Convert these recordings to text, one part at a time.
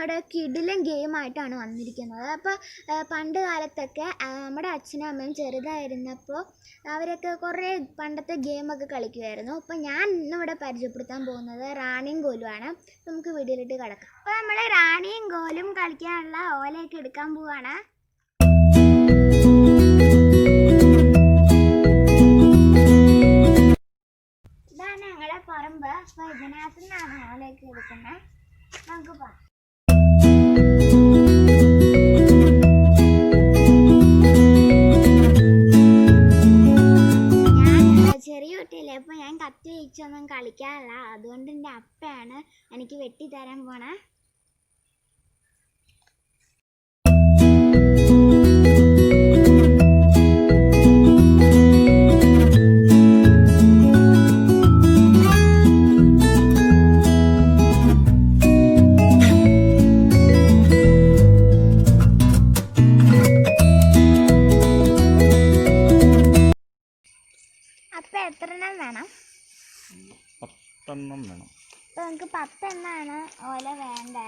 ഇന്നിവിടെ കിടിലൻ ഗെയിമായിട്ടാണ് വന്നിരിക്കുന്നത്. അപ്പോൾ പണ്ട് കാലത്തൊക്കെ നമ്മുടെ അച്ഛനും അമ്മയും ചെറുതായിരുന്നപ്പോൾ അവരൊക്കെ കുറേ പണ്ടത്തെ ഗെയിമൊക്കെ കളിക്കുമായിരുന്നു അപ്പോൾ ഞാൻ ഇന്നിവിടെ പരിചയപ്പെടുത്താൻ പോകുന്നത് റാണിയും കോലുമാണ് നമുക്ക് വീഡിയോയിലിട്ട് കിടക്കാം. അപ്പോൾ നമ്മൾ റാണിയും കോലും കളിക്കാനുള്ള ഓലയൊക്കെ എടുക്കാൻ പോവാണ്. ഇതാണ് ഞങ്ങളുടെ പറമ്പ്. അപ്പോൾ ഇതിനകത്ത് നിന്നാണ് ഓലയൊക്കെ എടുക്കുന്നത് നമുക്ക് പോകാം കത്തി വെച്ചൊന്നും കളിക്കാറില്ല. അതുകൊണ്ട് എന്റെ അപ്പയാണ് എനിക്ക് വെട്ടിത്തരാൻ പോണേ. നമുക്ക് പത്തെണ്ണമാണ് ഓല വേണ്ടേ?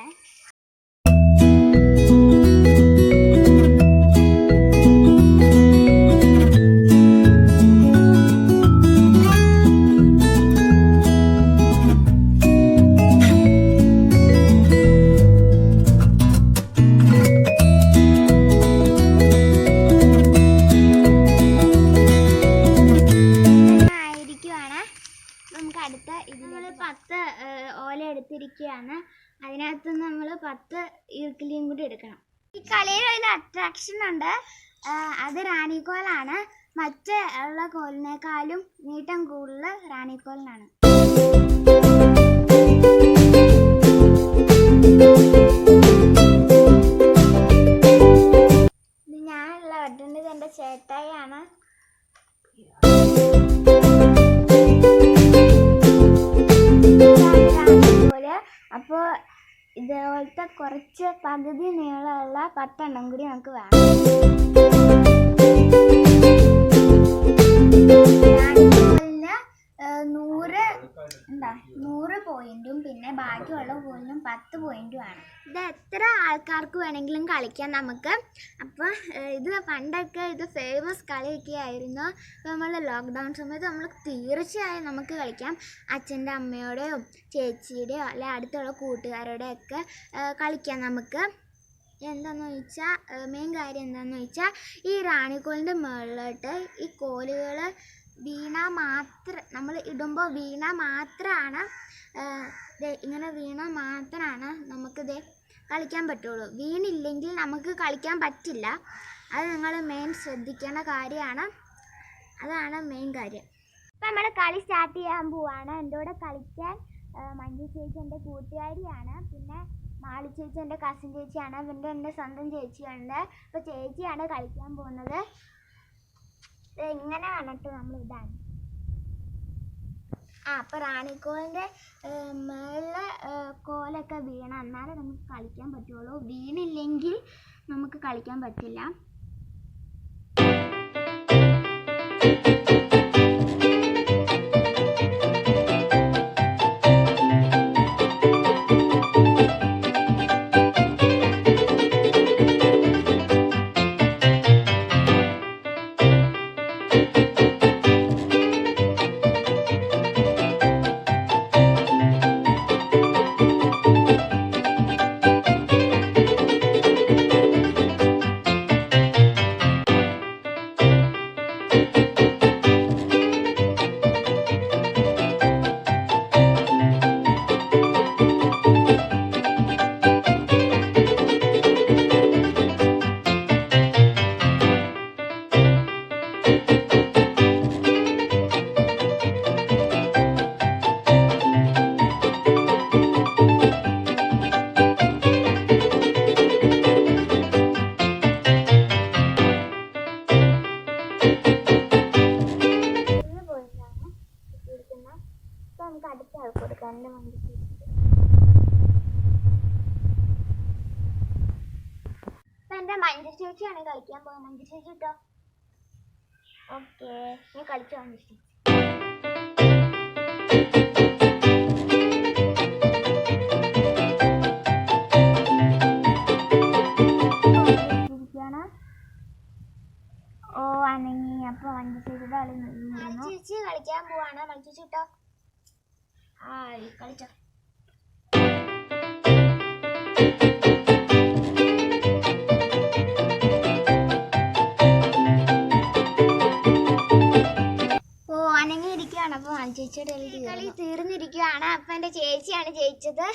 എടുത്തിരിക്കുകയാണ് അതിനകത്ത് നമ്മൾ പത്ത് ഈർക്കിലിയും കൂടി എടുക്കണം. ഈ കളിയിൽ ഒരു അട്രാക്ഷൻ ഉണ്ട്. അത് റാണിക്കോലാണ്. മറ്റ് ഉള്ള കോലിനേക്കാളും നീട്ടം കൂടുതൽ റാണിക്കോലിനാണ്. ഇതേപോലത്തെ കുറച്ച് പകുതി നീളമുള്ള പത്തെണ്ണം കൂടി നമുക്ക് വേണം. ബാക്കിയുള്ള പോയിന്റും പത്ത് പോയിന്റും ആണ്. ഇത് എത്ര ആൾക്കാർക്ക് വേണമെങ്കിലും കളിക്കാം നമുക്ക്. അപ്പോൾ ഇത് പണ്ടൊക്കെ ഇത് ഫേമസ് കളിയൊക്കെ ആയിരുന്നു. അപ്പോൾ നമ്മൾ ലോക്ക്ഡൗൺ സമയത്ത് നമ്മൾ തീർച്ചയായും നമുക്ക് കളിക്കാം. അച്ഛന്റെ അമ്മയോടെയോ ചേച്ചിയുടെയോ അല്ലെ അടുത്തുള്ള കൂട്ടുകാരോടെയോ ഒക്കെ കളിക്കാം നമുക്ക്. എന്താണെന്ന് ചോദിച്ചാൽ മെയിൻ കാര്യം എന്താണെന്ന് ചോദിച്ചാൽ ഈ റാണിക്കോലിന്റെ മുകളിലോട്ട് ഈ കോലുകൾ വീണ മാത്രം നമ്മൾ ഇടുമ്പോൾ വീണ മാത്രമാണ് ഇങ്ങനെ വീണ മാത്രമാണ് നമുക്കിത് കളിക്കാൻ പറ്റുള്ളൂ. വീണില്ലെങ്കിൽ നമുക്ക് കളിക്കാൻ പറ്റില്ല. അത് നിങ്ങൾ മെയിൻ ശ്രദ്ധിക്കേണ്ട കാര്യമാണ്. അതാണ് മെയിൻ കാര്യം. ഇപ്പം നമ്മൾ കളി സ്റ്റാർട്ട് ചെയ്യാൻ പോവാണ്. എന്റെ കൂടെ കളിക്കാൻ മഞ്ജു ചേച്ചി എന്റെ കൂട്ടുകാരിയാണ്. പിന്നെ മാളി ചേച്ചി എന്റെ കസിൻ ചേച്ചിയാണ്. പിന്നെ എന്റെ സ്വന്തം ചേച്ചിയുണ്ട്. അപ്പോൾ ചേച്ചിയാണ് കളിക്കാൻ പോകുന്നത്. ഇങ്ങനെ വന്നിട്ട് നമ്മൾ ഇതാണ്. ആ അപ്പൊ റാണിക്കോലിന്റെ മേളിലെ കോലൊക്കെ വീണം എന്നാലേ നമുക്ക് കളിക്കാൻ പറ്റുള്ളൂ. വീണില്ലെങ്കിൽ നമുക്ക് കളിക്കാൻ പറ്റില്ല. ചേച്ചിയാണ് കളിക്കാൻ പോകുന്നത് മഞ്ജു ചേച്ചി കേട്ടോ ഓക്കെ. ഞാൻ കളിച്ചു മഞ്ജു ചേച്ചി. ഓ അനങ്ങി. അപ്പൊ മഞ്ജു ചേച്ചിയുടെ കളിക്കാൻ പോവാണ്? മഞ്ജു ചേച്ചി കേട്ടോ ആ കളിച്ചോ. ചേച്ചിയാണ് ജയിച്ചത്.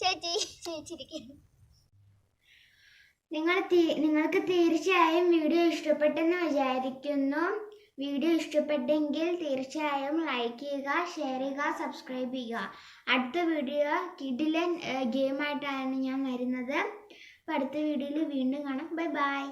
ചേച്ചി ജയിച്ചിരിക്കുന്നു. നിങ്ങൾ നിങ്ങൾക്ക് തീർച്ചയായും വീഡിയോ ഇഷ്ടപ്പെട്ടെന്ന് വിചാരിക്കുന്നു. വീഡിയോ ഇഷ്ടപ്പെട്ടെങ്കിൽ തീർച്ചയായും ലൈക്ക് ചെയ്യുക ഷെയർ ചെയ്യുക സബ്സ്ക്രൈബ് ചെയ്യുക. അടുത്ത വീഡിയോ കിഡിലൻ ഗെയിമായിട്ടാണ് ഞാൻ വരുന്നത്. അപ്പോൾ അടുത്ത വീഡിയോയിൽ വീണ്ടും കാണാം. Bye bye